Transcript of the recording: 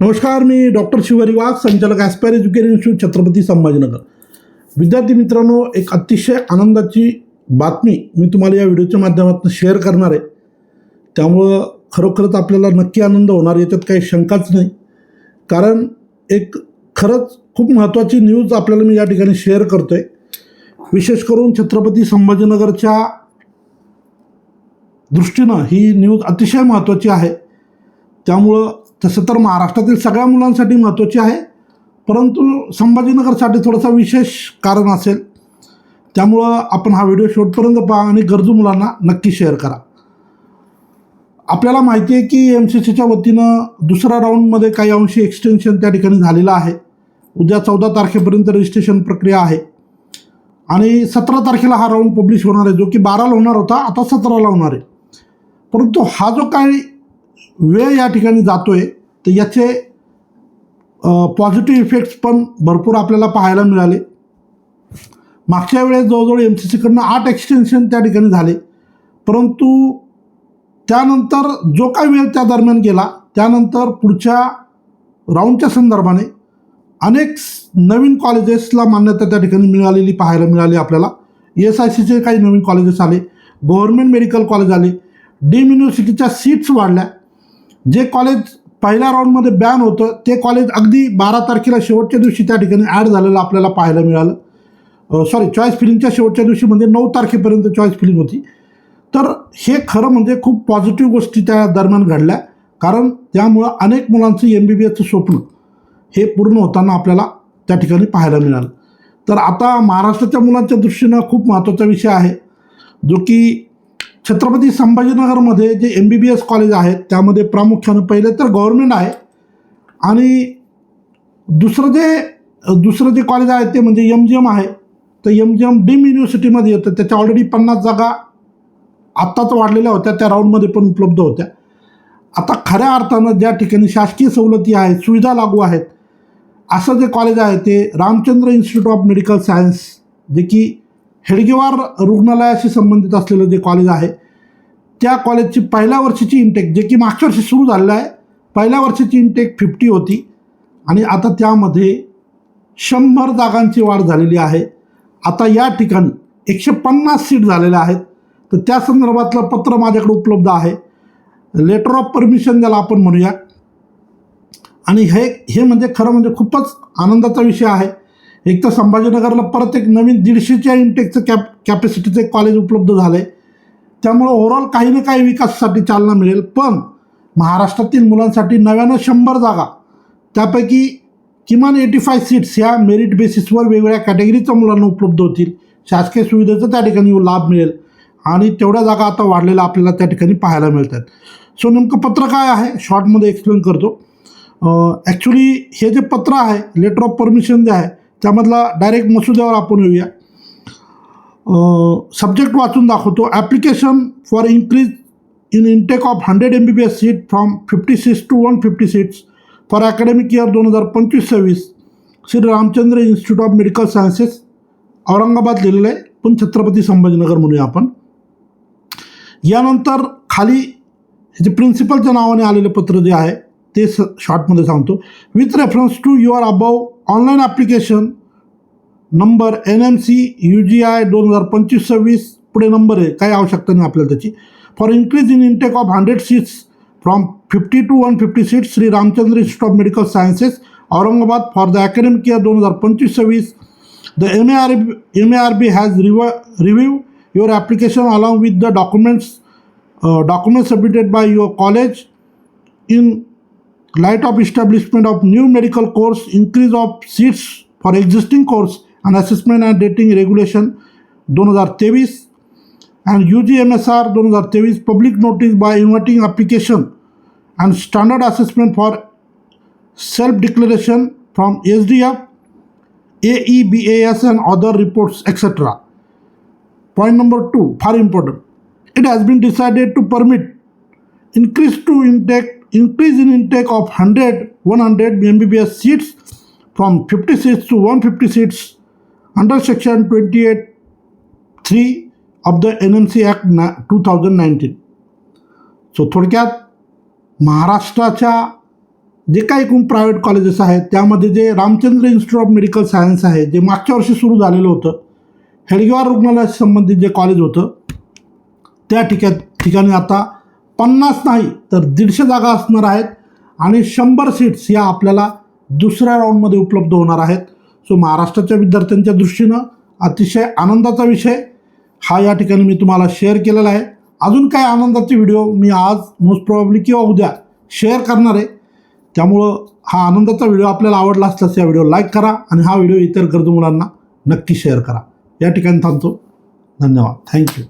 नमस्कार मी डॉक्टर शिवहरी वाघ संचालक aspire education institute Chhatrapati Sambhajinagar. विद्यार्थी मित्रांनो एक अतिशय आनंदाची बातमी मी तुम्हाला या व्हिडिओच्या माध्यमातून शेअर करणार आहे. त्यामुळं खरोखरच आपल्याला नक्की आनंद होणार याच्यात काही शंकाच नाही. कारण एक खरंच खूप महत्त्वाची न्यूज आपल्याला मी या ठिकाणी शेअर करतो आहे विशेष करून छत्रपती संभाजीनगरच्या दृष्टीनं ही न्यूज अतिशय महत्त्वाची आहे. त्यामुळं तसं तर महाराष्ट्रातील सगळ्या मुलांसाठी महत्त्वाची आहे. परंतु संभाजीनगरसाठी थोडासा विशेष कारण असेल. त्यामुळं आपण हा व्हिडिओ शेवटपर्यंत पहा आणि गरजू मुलांना नक्की शेअर करा. आपल्याला माहिती आहे की एम सी सीच्या वतीनं दुसऱ्या राऊंडमध्ये काही अंशी एक्सटेन्शन त्या ठिकाणी झालेलं आहे. उद्या चौदा तारखेपर्यंत रजिस्ट्रेशन प्रक्रिया आहे. आणि सतरा तारखेला हा राऊंड पब्लिश होणार आहे. जो की बाराला होणार होता आता सतराला होणार आहे. परंतु हा जो काही वेळ या ठिकाणी जातो आहे तर याचे पॉझिटिव्ह इफेक्ट्स पण भरपूर आपल्याला पाहायला मिळाले. मागच्या वेळेस जवळजवळ एम सी सीकडनं आठ एक्सटेन्शन त्या ठिकाणी झाले. परंतु त्यानंतर जो काही वेळ त्या दरम्यान गेला त्यानंतर पुढच्या राऊंडच्या संदर्भाने अनेक नवीन कॉलेजेसला मान्यता त्या ठिकाणी मिळालेली पाहायला मिळाली आपल्याला. एस आय सीचे काही नवीन कॉलेजेस आले गव्हर्नमेंट मेडिकल कॉलेज आले डीम युनिव्हर्सिटीच्या सीट्स वाढल्या. जे कॉलेज पहिल्या राऊंडमध्ये बॅन होतं ते कॉलेज अगदी बारा तारखेला शेवटच्या दिवशी त्या ठिकाणी ॲड झालेलं आपल्याला पाहायला मिळालं. सॉरी चॉईस फिलिंगच्या शेवटच्या दिवशी म्हणजे नऊ तारखेपर्यंत चॉईस फिलिंग होती. तर हे खरं म्हणजे खूप पॉझिटिव्ह गोष्टी त्या दरम्यान घडल्या. कारण त्यामुळं अनेक मुलांचं एम बी बी एसचं स्वप्न हे पूर्ण होताना आपल्याला त्या ठिकाणी पाहायला मिळालं. तर आता महाराष्ट्राच्या मुलांच्या दृष्टीनं खूप महत्त्वाचा विषय आहे. जो की छत्रपती संभाजीनगरमध्ये जे M B B S college आहेत त्यामध्ये प्रामुख्यानं पहिले तर गव्हर्मेंट आहे. आणि दुसरं जे दुसरं जे कॉलेज आहे ते म्हणजे एम जी एम आहे. तर एम जी एम डीम युनिव्हर्सिटीमध्ये येतं. त्याच्या ऑलरेडी पन्नास जागा आत्ताच वाढलेल्या होत्या. त्या राऊंडमध्ये पण उपलब्ध होत्या. आता खऱ्या अर्थानं ज्या ठिकाणी शासकीय सवलती आहेत सुविधा लागू आहेत असं जे कॉलेज आहे ते Ramchandra institute of medical science जे की हेडगेवार रुग्णालयाशी संबंधित असलेलं जे कॉलेज आहे त्या कॉलेजची पहिल्या वर्षीची इंटेक जे की मागच्या वर्षी सुरू झालेलं आहे पहिल्या वर्षीची इंटेक फिफ्टी होती. आणि आता त्यामध्ये शंभर जागांची वाढ झालेली आहे. आता या ठिकाणी एकशे पन्नास सीट झालेल्या आहेत. तर त्या संदर्भातलं पत्र माझ्याकडे उपलब्ध आहे. लेटर ऑफ परमिशन ज्याला आपण म्हणूया. आणि हे हे म्हणजे खरं म्हणजे खूपच आनंदाचा विषय आहे. एक तर संभाजीनगरला परत एक नवीन दीडशेच्या इंटेकचं कॅप कॅपॅसिटीचं एक कॉलेज उपलब्ध झालं आहे त्यामुळं ओव्हरऑल काही ना काही विकासासाठी चालना मिळेल पण महाराष्ट्रातील मुलांसाठी नव्यानं शंभर जागा त्यापैकी किमान एटी फाय सीट्स ह्या मेरिट बेसिसवर वेगवेगळ्या कॅटेगरीच्या मुलांना उपलब्ध होतील. शासकीय सुविधेचा त्या ठिकाणी लाभ मिळेल आणि तेवढ्या जागा आता वाढलेल्या आपल्याला त्या ठिकाणी पाहायला मिळतात. सो नेमकं पत्र काय आहे? शॉर्टमध्ये एक्सप्लेन करतो. ॲक्च्युली हे जे पत्र आहे लेटर ऑफ परमिशन जे आहे त्यामधला डायरेक्ट मसुद्यावर आपण येऊया. सब्जेक्ट वाचून दाखवतो. Application for increase in intake of hundred M B B S seat from fifty seats to one fifty seats for academic year दोन हजार पंचवीस सव्वीस Shri Ramchandra institute of medical sciences Aurangabad लिहिलेलं आहे. पण छत्रपती संभाजीनगर म्हणूया आपण. यानंतर खाली हे जे प्रिन्सिपलच्या नावाने आलेलं पत्र जे आहे ते स शॉर्टमध्ये सांगतो with reference to your above online application number N M C U G I दोन हजार पंचवीस सव्वीस पुढे नंबर आहे काही आवश्यकता नाही आपल्याला त्याची for increase in intake of hundred seats from fifty to one fifty seats Shri Ramchandra institute of medical sciences Aurangabad for the academic year दोन हजार पंचवीस सव्वीस the M A R M A R B has रिव review your application along with the documents documents submitted by your college in light of establishment of new medical course increase of seats for existing course and assessment and dating regulation 2023 and UGMSR 2023 public notice by inviting application and standard assessment for self declaration from SDF AEBAS and other reports etc point number 2 far important. It has been decided to permit increase to intake increase in intake of 100 100 mbbs seats from 50 seats to 150 seats under section 28 3 of the nmc act thousand 2019 so थोडक्यात महाराष्ट्राच्या जे काही एकूण private colleges आहेत त्यामध्ये जे Ramchandra institute of medical science आहे जे मागच्या वर्षी सुरू झालेलं होतं हेडगेवार रुग्णालयाशी संबंधित जे कॉलेज होतं त्या ठिका ठिकाणी आता पन्नास नाही तर दीडशे जागा असणार आहेत. आणि शंभर सीट्स या आपल्याला दुसऱ्या राऊंडमध्ये उपलब्ध होणार आहेत. सो महाराष्ट्राच्या विद्यार्थ्यांच्या दृष्टीनं अतिशय आनंदाचा विषय. हा या ठिकाणी मी तुम्हाला शेअर केलेला आहे. अजून काही आनंदाचे व्हिडिओ मी आज मोस्ट प्रॉब्ली किंवा उद्या शेअर करणार आहे. त्यामुळं हा आनंदाचा व्हिडिओ आपल्याला आवडला असल्यास या व्हिडिओ लाईक करा आणि हा व्हिडिओ इतर गरजू मुलांना नक्की शेअर करा. या ठिकाणी थांबतो. धन्यवाद. थँक्यू